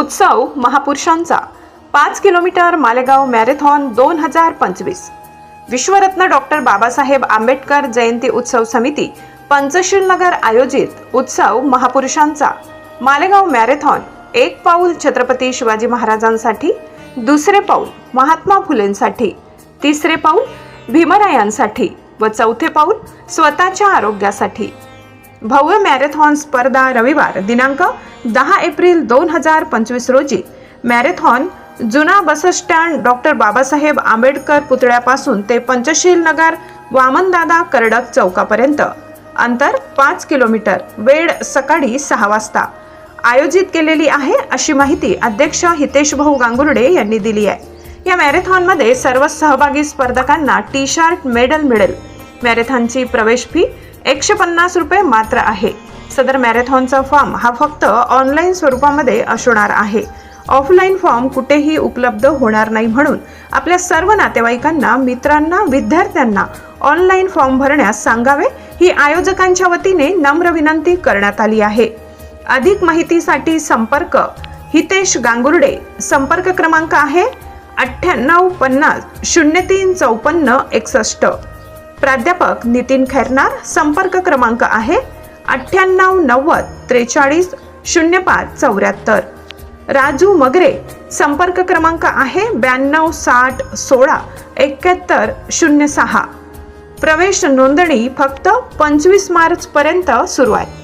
उत्सव महापुरुषांचा. पाच kilometre Malegaon marathon दोन हजार पंचवीस. विश्वरत्न डॉक्टर बाबासाहेब आंबेडकर जयंती उत्सव समिती पंचशील नगर आयोजित उत्सव महापुरुषांचा. मालेगाव मॅरेथॉन एक पाऊल छत्रपती शिवाजी महाराजांसाठी दुसरे पाऊल महात्मा फुलेंसाठी तिसरे पाऊल भीमरायांसाठी व चौथे पाऊल स्वतःच्या आरोग्यासाठी. भव्य मॅरेथॉन स्पर्धा रविवार दिनांक दहा एप्रिल दोन हजार पंचवीस रोजी. मॅरेथॉन जुना bus stand doctor Babasaheb Ambedkar पुतळ्यापासून ते पंचशील नगर वामनदादा करडक चौकापर्यंत. अंतर पाच किलोमीटर वेळ सकाळी सहा वाजता. आयोजित केलेली आहे अशी माहिती अध्यक्ष हितेश भाऊ गांगुर्डे यांनी दिली आहे. या मॅरेथॉनमध्ये सर्व सहभागी स्पर्धकांना टी शर्ट मेडल मिळेल. मॅरेथॉनची प्रवेश फी एकशे पन्नास रुपये मात्र आहे. सदर मॅरेथॉनचा फॉर्म हा फक्त ऑनलाईन स्वरूपामध्ये असणार आहे. ऑफलाईन फॉर्म कुठेही उपलब्ध होणार नाही म्हणून आपल्या सर्व नातेवाईकांना मित्रांना विद्यार्थ्यांना ऑनलाईन फॉर्म भरण्यास सांगावे ही आयोजकांच्या वतीने नम्र विनंती करण्यात आली आहे. अधिक माहितीसाठी संपर्क हितेश गांगुर्डे. संपर्क क्रमांक आहे अठ्ठ्याण्णव पन्नास शून्य तीन चौपन्न एकसष्ट. प्राध्यापक नितीन खैरनार संपर्क क्रमांक आहे अठ्ठ्याण्णव नव्वद त्रेचाळीस शून्य पाच चौऱ्याहत्तर. राजू मगरे संपर्क क्रमांक आहे ब्याण्णव साठ सोळा एक्क्याहत्तर शून्य सहा. प्रवेश नोंदणी फक्त पंचवीस मार्च पर्यंत सुरू आहे.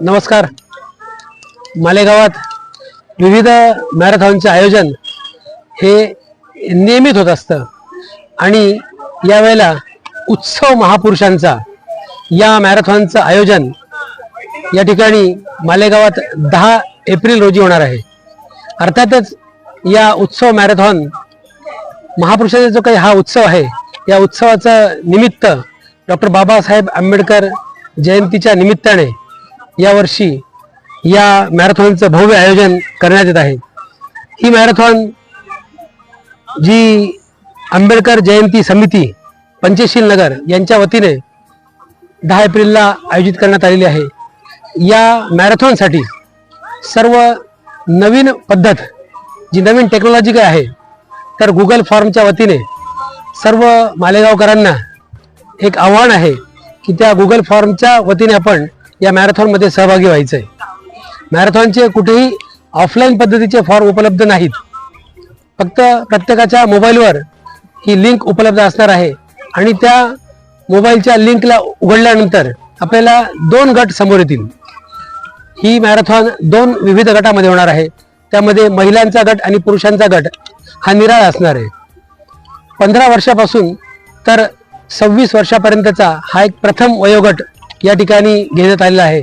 नमस्कार. मालेगावात विविध मॅरेथॉनचे आयोजन हे नियमित होत असतं. आणि यावेळेला उत्सव महापुरुषांचा या मॅरेथॉनचं आयोजन या ठिकाणी मालेगावात दहा एप्रिल रोजी होणार आहे. अर्थातच या उत्सव मॅरेथॉन महापुरुषांचा जो काही हा उत्सव आहे या उत्सवाचं निमित्त डॉक्टर बाबासाहेब आंबेडकर जयंतीच्या निमित्ताने यावर्षी या मॅरेथॉनचं भव्य आयोजन करण्यात येत आहे. ही मॅरेथॉन जी आंबेडकर जयंती समिती पंचशील नगर यांच्या वतीने दहा एप्रिलला आयोजित करण्यात आलेली आहे. या मॅरेथॉनसाठी सर्व नवीन पद्धत जी नवीन टेक्नॉलॉजी काय आहे तर गुगल फॉर्मच्या वतीने सर्व मालेगावकरांना एक आव्हान आहे की त्या गुगल फॉर्मच्या वतीने आपण या मॅरेथॉनमध्ये सहभागी व्हायचं आहे मॅरेथॉनचे कुठेही ऑफलाईन पद्धतीचे फॉर्म उपलब्ध नाहीत. फक्त प्रत्येकाच्या मोबाईलवर ही लिंक उपलब्ध असणार आहे. आणि त्या मोबाईलच्या लिंकला उघडल्यानंतर आपल्याला दोन गट समोर येतील. ही मॅरेथॉन दोन विविध गटामध्ये होणार आहे. त्यामध्ये महिलांचा गट आणि पुरुषांचा गट हा निराळा असणार आहे. पंधरा वर्षापासून तर सव्वीस वर्षापर्यंतचा हा एक प्रथम वयोगट या ठिकाणी घेण्यात आलेला आहे.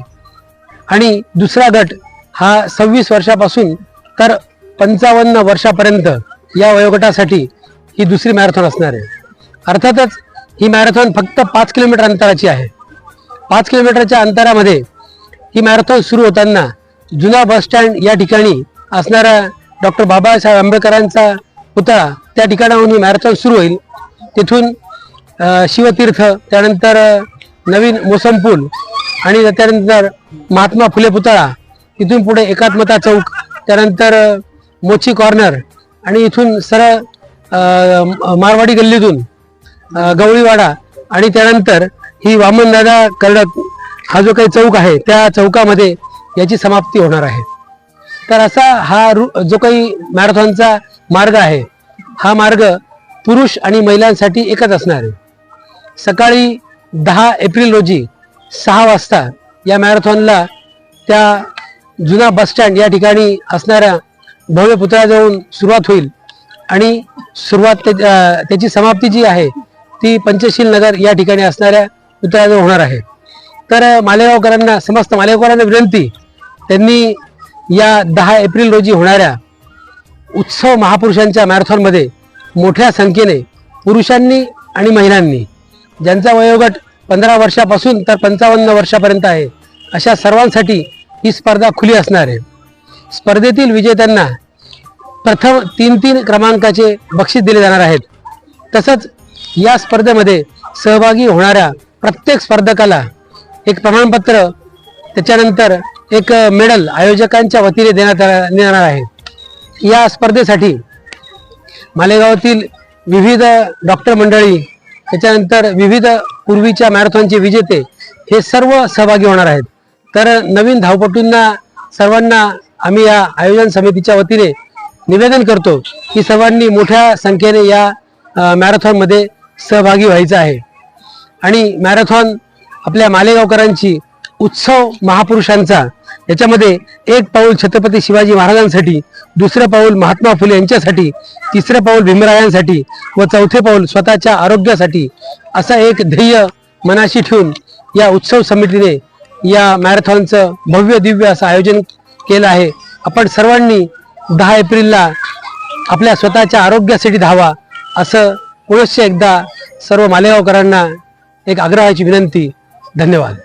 आणि दुसरा गट हा सव्वीस वर्षापासून तर पंचावन्न वर्षापर्यंत या वयोगटासाठी ही दुसरी मॅरेथॉन असणार आहे. अर्थातच ही मॅरेथॉन फक्त पाच किलोमीटर अंतराची आहे. पाच किलोमीटरच्या अंतरामध्ये ही मॅरेथॉन सुरू होताना जुना बसस्टँड या ठिकाणी असणारा डॉक्टर बाबासाहेब आंबेडकरांचा पुतळा त्या ठिकाणाहून ही मॅरेथॉन सुरू होईल. तिथून शिवतीर्थ त्यानंतर नवीन मोसम पूल आणि त्यानंतर महात्मा फुले पुतळा इथून पुढे एकात्मता चौक त्यानंतर मोची कॉर्नर आणि इथून सरळ म- मारवाडी गल्लीतून गवळीवाडा आणि त्यानंतर ही वामनदादा कर्डक हा जो काही चौक आहे त्या चौकामध्ये याची समाप्ती होणार आहे. तर असा हा रु जो काही मॅरेथॉनचा मार्ग आहे हा मार्ग पुरुष आणि महिलांसाठी एकच असणार आहे. सकाळी दहा एप्रिल रोजी सहा वाजता या मॅरेथॉनला त्या जुना बसस्टँड या ठिकाणी असणाऱ्या भव्य पुतळ्याजवळून सुरुवात होईल. आणि सुरुवात ते- त्याची समाप्ती जी आहे ती पंचशील नगर या ठिकाणी असणाऱ्या पुतळ्याजवळ होणार आहे. तर मालेगावकरांना समस्त मालेगावकरांना विनंती त्यांनी या दहा एप्रिल रोजी होणाऱ्या उत्सव महापुरुषांच्या मॅरेथॉनमध्ये मोठ्या संख्येने पुरुषांनी आणि महिलांनी ज्यांचा वयोगट पंधरा वर्षापासून तर पंचावन्न वर्षापर्यंत आहे अशा सर्वांसाठी ही स्पर्धा खुली असणार आहे. स्पर्धेतील विजेत्यांना प्रथम तीन तीन क्रमांकाचे बक्षीस दिले जाणार आहेत. तसंच या स्पर्धेमध्ये सहभागी होणाऱ्या प्रत्येक स्पर्धकाला एक प्रमाणपत्र त्याच्यानंतर एक मेडल आयोजकांच्या वतीने देण्यात येणार आहे. या स्पर्धेसाठी मालेगावातील विविध डॉक्टर मंडळी त्याच्यानंतर विविध पूर्वीच्या मॅरेथॉनचे विजेते हे सर्व सहभागी होणार आहेत. तर नवीन धावपटूंना सर्वांना आम्ही या आयोजन समितीच्या वतीने निवेदन करतो की सर्वांनी मोठ्या संख्येने या मॅरेथॉनमध्ये सहभागी व्हायचं आहे. आणि मॅरेथॉन आपल्या मालेगावकरांची उत्सव महापुरुषांचा याच्यामध्ये एक पाऊल छत्रपती शिवाजी महाराजांसाठी दुसरं पाऊल महात्मा फुले यांच्यासाठी तिसरं पाऊल भीमरायांसाठी व चौथे पाऊल स्वतःच्या आरोग्यासाठी असा एक ध्येय मनाशी ठेवून या उत्सव समितीने या मॅरेथॉनचं भव्य दिव्य असं आयोजन केलं आहे. आपण सर्वांनी दहा एप्रिलला आपल्या स्वतःच्या आरोग्यासाठी धावा असं पुनश्च एकदा सर्व मालेगावकरांना एक आग्रहाची विनंती. धन्यवाद.